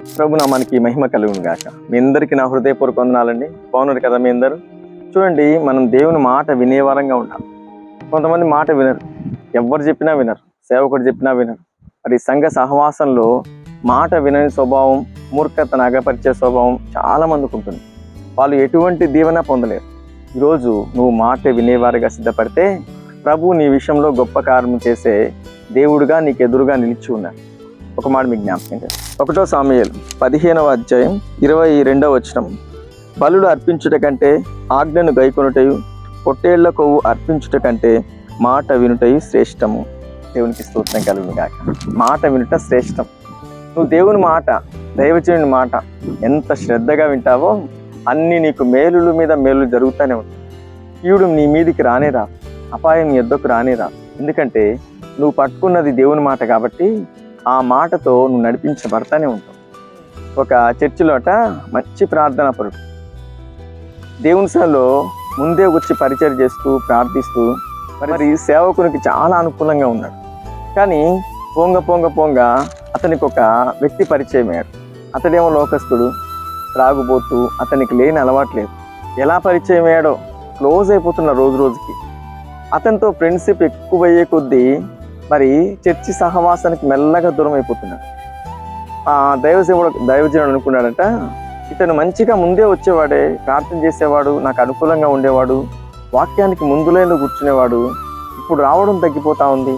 ప్రభు నామానికి మహిమ కలుగును గాక. మీ అందరికీ నా హృదయపూర్వక వందనాలండి. బాగున్నారు కదా మీ అందరూ? చూడండి మనం దేవుని మాట వినేవారంగా ఉండాలి. కొంతమంది మాట వినరు. ఎవరు చెప్పినా వినరు. సేవకుడు చెప్పినా వినరు. మరి సంఘ సహవాసంలో మాట వినని స్వభావం మూర్ఖత అగపరిచే స్వభావం చాలా మందికి ఉంటుంది. వాళ్ళు ఎటువంటి దీవెన పొందలేరు. ఈరోజు నువ్వు మాట వినేవారుగా సిద్ధపడితే ప్రభు నీ విషయంలో గొప్ప కార్యం చేసే దేవుడుగా నీకు ఎదురుగా నిలిచి ఉన్నాడు ఒక మాట మీకు జ్ఞాపకం ఒకటో సామయ్యలు పదిహేనవ అధ్యాయం ఇరవై రెండవ వచనం. బలుడు అర్పించుట కంటే ఆజ్ఞను గైకొనుటయు పొట్టేళ్ళ కొవ్వు అర్పించుట కంటే మాట వినుటయు శ్రేష్టము. దేవునికి స్తోత్రం కలుగును కాక మాట వినుట శ్రేష్టం. నువ్వు దేవుని మాట దైవజనుని మాట ఎంత శ్రద్ధగా వింటావో అన్ని నీకు మేలుల మీద మేలు జరుగుతూనే ఉంటాయి కీయుడు నీ మీదికి రానేరా అపాయం ఎద్దకు రానేరా. ఎందుకంటే నువ్వు పట్టుకున్నది దేవుని మాట కాబట్టి ఆ మాటతో నువ్వు నడిపించబడతానే ఉంటావు. ఒక చర్చిలోట మంచి ప్రార్థన పరుడు దేవుని సభలో ముందే వచ్చి పరిచయం చేస్తూ ప్రార్థిస్తూ మరి సేవకునికి చాలా అనుకూలంగా ఉన్నాడు. కానీ పొంగ పొంగ పొంగ అతనికి ఒక వ్యక్తి పరిచయం అయ్యాడు. అతడేమో లోకస్తుడు త్రాగుబోతూ అతనికి లేని అలవాటు లేదు. ఎలా పరిచయం అయ్యాడో క్లోజ్ అయిపోతున్న రోజు రోజుకి. అతనితో ఫ్రెండ్షిప్ ఎక్కువయ్యే కొద్దీ మరి చర్చి సహవాసానికి మెల్లగా దూరం అయిపోతున్నాడు ఆ దైవసేవుడు దైవజనుడు అనుకున్నాడట ఇతను మంచిగా ముందే వచ్చేవాడే ప్రార్థన చేసేవాడు నాకు అనుకూలంగా ఉండేవాడు వాక్యానికి ముందు లైన్లో కూర్చునేవాడు ఇప్పుడు రావడం తగ్గిపోతా ఉంది.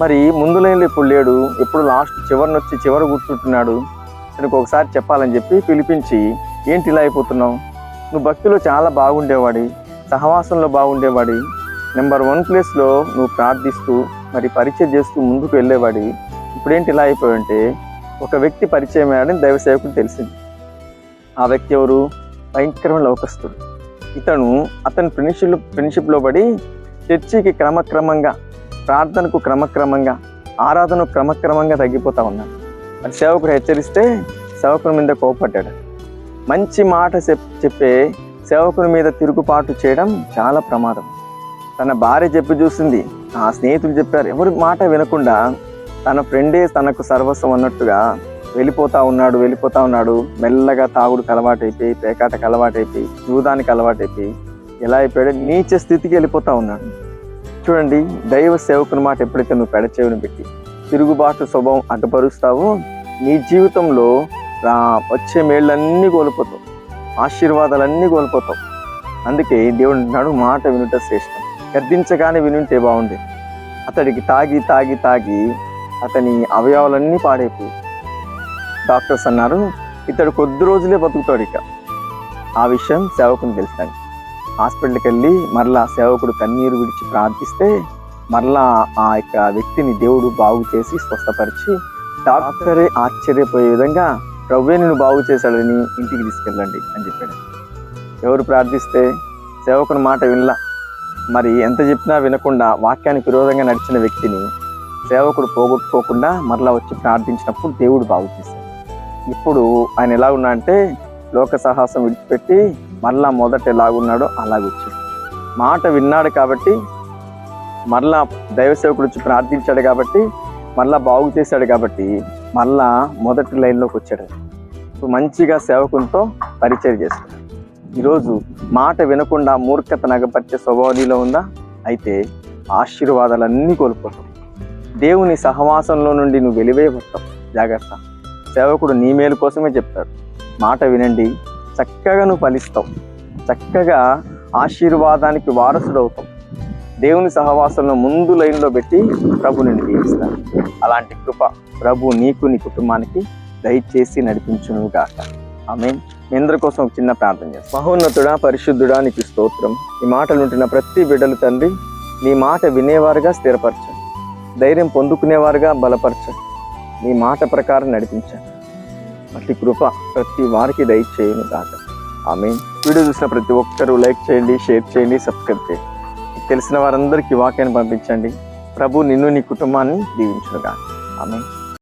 మరి ముందు లైన్లో ఇప్పుడు లేడు ఎప్పుడు లాస్ట్ చివరిని వచ్చి చివరి కూర్చుంటున్నాడు తనకు ఒకసారి చెప్పాలని చెప్పి పిలిపించి ఏంటి ఇలా అయిపోతున్నావు? నువ్వు భక్తిలో చాలా బాగుండేవాడి సహవాసంలో బాగుండేవాడి. నెంబర్ వన్ ప్లేస్లో నువ్వు ప్రార్థిస్తూ మరి పరిచయం చేస్తూ ముందుకు వెళ్ళేవాడి. ఇప్పుడేంటి ఇలా అయిపోయావంటే ఒక వ్యక్తి పరిచయం అయ్యాడని దైవ సేవకుడు తెలిసింది. ఆ వ్యక్తి ఎవరు? భయంకరమైన లోకస్తుడు. ఇతను అతని ఫ్రెండ్షిప్ ఫ్రెండ్షిప్లో పడి చర్చికి క్రమక్రమంగా ప్రార్థనకు క్రమక్రమంగా ఆరాధనకు క్రమక్రమంగా తగ్గిపోతా ఉన్నాడు. మరి సేవకుడు హెచ్చరిస్తే సేవకుని మీద కోపడ్డాడు. మంచి మాట చెప్- చెప్పే సేవకుని మీద తిరుగుబాటు చేయడం చాలా ప్రమాదం. తన భార్య చెప్పి చూసింది ఆ స్నేహితులు చెప్పారు ఎవరి మాట వినకుండా తన ఫ్రెండే తనకు సర్వస్వం అన్నట్టుగా వెళ్ళిపోతా ఉన్నాడు వెళ్ళిపోతా ఉన్నాడు. మెల్లగా తాగుడుకు అలవాటైపోయి పేకాటకు అలవాటైపోయి జూదానికి అలవాటైపోయి ఎలా అయిపోయాడో? నీచ స్థితికి వెళ్ళిపోతా ఉన్నాడు. చూడండి దైవ సేవకుని మాట ఎప్పుడైతే నువ్వు పెడచేవిని పెట్టి తిరుగుబాటు స్వభావం అడ్డపరుస్తావో నీ జీవితంలో రా వచ్చే మేళ్ళన్నీ కోల్పోతావు. ఆశీర్వాదాలన్నీ కోల్పోతావు. అందుకే దేవుడు నాడు మాట వినుట శ్రేష్టం. గర్దించగానే వినుంటే బాగుండే. అతడికి తాగి తాగి తాగి అతని అవయవాలన్నీ పాడైపోయి డాక్టర్స్ అన్నారు ఇతడు కొద్ది రోజులే బతుకుతాడు ఇక. ఆ విషయం సేవకుని తెలుస్తాను హాస్పిటల్కి వెళ్ళి మరలా సేవకుడు కన్నీరు విడిచి ప్రార్థిస్తే మరలా ఆ యొక్క వ్యక్తిని దేవుడు బాగు చేసి స్వస్థపరిచి డాక్టరే ఆశ్చర్యపోయే విధంగా ప్రవ్వే నిన్ను బాగు చేశాడని ఇంటికి తీసుకెళ్ళండి అని చెప్పాడు. ఎవరు ప్రార్థిస్తే సేవకుని మాట వినలా. మరి ఎంత చెప్పినా వినకుండా వాక్యానికి విరోధంగా నడిచిన వ్యక్తిని సేవకుడు పోగొట్టుకోకుండా మరలా వచ్చి ప్రార్థించినప్పుడు దేవుడు బాగు చేశాడు. ఇప్పుడు ఆయన ఎలా ఉన్నా అంటే లోక సాహసం విడిచిపెట్టి మరలా మొదట ఎలాగున్నాడో అలాగొచ్చాడు మాట విన్నాడు కాబట్టి మరలా దైవ సేవకుడు వచ్చి ప్రార్థించాడు కాబట్టి మరలా బాగు చేశాడు కాబట్టి మరలా మొదటి లైన్లోకి వచ్చాడు. మంచిగా సేవకునితో పరిచయం చేస్తాడు ఈరోజు మాట వినకుండా మూర్ఖత నగపరిచే స్వభావం నీలో ఉందా? అయితే ఆశీర్వాదాలన్నీ కోల్పోతావు. దేవుని సహవాసంలో నుండి నువ్వు వెలివేయబడతావు. జాగ్రత్త. సేవకుడు నీ మేలు కోసమే చెప్తాడు. మాట వినండి చక్కగా నువ్వు ఫలిస్తావు. చక్కగా ఆశీర్వాదానికి వారసుడు అవుతావు దేవుని సహవాసంలో ముందు లైన్లో పెట్టి ప్రభు నిన్ను దీవిస్తాడు అలాంటి కృప ప్రభు నీకు నీ కుటుంబానికి దయచేసి నడిపించును గాక ఆమె మీ అందరి కోసం ఒక చిన్న ప్రార్థన చేస్తాం. మహోన్నతుడా పరిశుద్ధుడా నీకు స్తోత్రం. ఈ మాటలు ఉంటున్న ప్రతి బిడ్డలు తండ్రి నీ మాట వినేవారుగా స్థిరపరచండి ధైర్యం పొందుకునేవారుగా బలపరచండి నీ మాట ప్రకారం నడిపించండి అట్టి కృప ప్రతి వారికి దయచేయను గాక. ఆమె వీడియో చూసిన ప్రతి ఒక్కరూ లైక్ చేయండి షేర్ చేయండి సబ్స్క్రైబ్ చేయండి. తెలిసిన వారందరికీ వాక్యాన్ని పంపించండి. ప్రభు నిన్ను నీ కుటుంబాన్ని దీవించుగా ఆమె